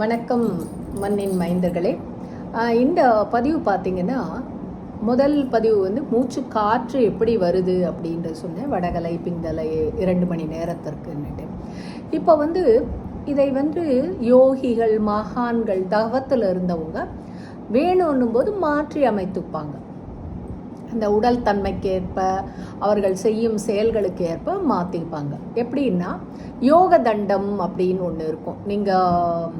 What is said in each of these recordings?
வணக்கம் மண்ணின் மைந்தர்களே. இந்த பதிவு பார்த்தீங்கன்னா முதல் பதிவு வந்து மூச்சு காற்று எப்படி வருது அப்படின்ட்டு சொன்னேன். வடகலை பிங்கலை இரண்டு மணி நேரத்திற்குன்னுட்டு. இப்போ வந்து இதை வந்து யோகிகள் மகான்கள் தவத்தில் இருந்தவங்க வேணும்னும் போது மாற்றி அமைத்துப்பாங்க. அந்த உடல் தன்மைக்கேற்ப அவர்கள் செய்யும் செயல்களுக்கு ஏற்ப மாற்றிப்பாங்க எப்படின்னா யோக தண்டம் அப்படின்னு ஒன்று இருக்கும். நீங்கள்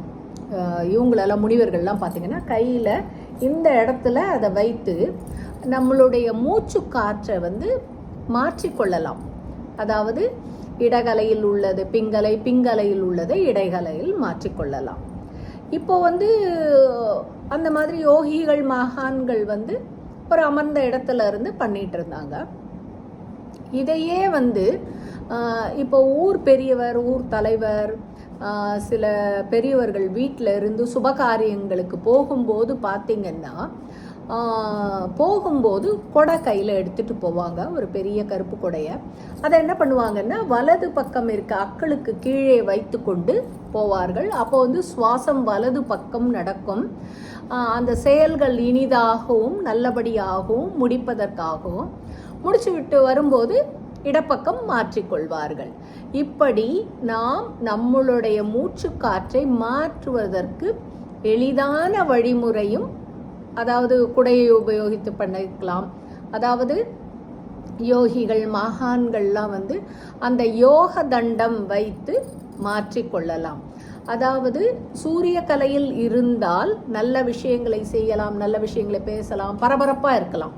இவங்களெல்லாம் முனிவர்கள்லாம் பார்த்தீங்கன்னா கையில் இந்த இடத்துல அதை வைத்து நம்மளுடைய மூச்சு காற்றை வந்து மாற்றிக்கொள்ளலாம் அதாவது இடகலையில் உள்ளது பிங்கலை பிங்கலையில் உள்ளதை இடைகலையில் மாற்றிக்கொள்ளலாம் இப்போ வந்து அந்த மாதிரி யோகிகள் மகான்கள் வந்து ஒரு அமர்ந்த இடத்துல இருந்து பண்ணிட்டு இருந்தாங்க. இதையே வந்து இப்போ ஊர் பெரியவர் ஊர் தலைவர் சில பெரியவர்கள் வீட்டில் இருந்து சுபகாரியங்களுக்கு போகும்போது பார்த்திங்கன்னா போகும்போது கொடை கையில் எடுத்துகிட்டு போவாங்க ஒரு பெரிய கருப்பு கொடையை. அதை என்ன பண்ணுவாங்கன்னா வலது பக்கம் இருக்க அக்களுக்கு கீழே வைத்து கொண்டு போவார்கள். அப்போ வந்து சுவாசம் வலது பக்கம் நடக்கும். அந்த செயல்கள் இனிதாகவும் நல்லபடியாகவும் முடிப்பதற்காகவும் முடிச்சு விட்டு வரும்போது இடப்பக்கம் மாற்றிக்கொள்வார்கள். இப்படி நாம் நம்மளுடைய மூச்சு காற்றை மாற்றுவதற்கு எளிதான வழிமுறையும் அதாவது குடையை உபயோகித்து பண்ணிக்கலாம். அதாவது யோகிகள் மகான்கள்லாம் வந்து அந்த யோக தண்டம் வைத்து மாற்றிக்கொள்ளலாம். அதாவது சூரிய கலையில் இருந்தால் நல்ல விஷயங்களை செய்யலாம் நல்ல விஷயங்களை பேசலாம் பரபரப்பாக இருக்கலாம்.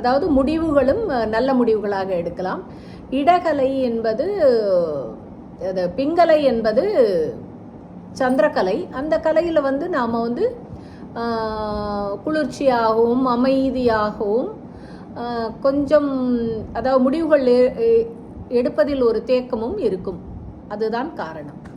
அதாவது முடிவுகளும் நல்ல முடிவுகளாக எடுக்கலாம். இடகலை என்பது அது பிங்கலை என்பது சந்திரக்கலை அந்த கலையில் வந்து நாம் வந்து குளிர்ச்சியாகவும் அமைதியாகவும் கொஞ்சம் அதாவது முடிவுகள் எ- எடுப்பதில் ஒரு தேக்கமும் இருக்கும். அதுதான் காரணம்.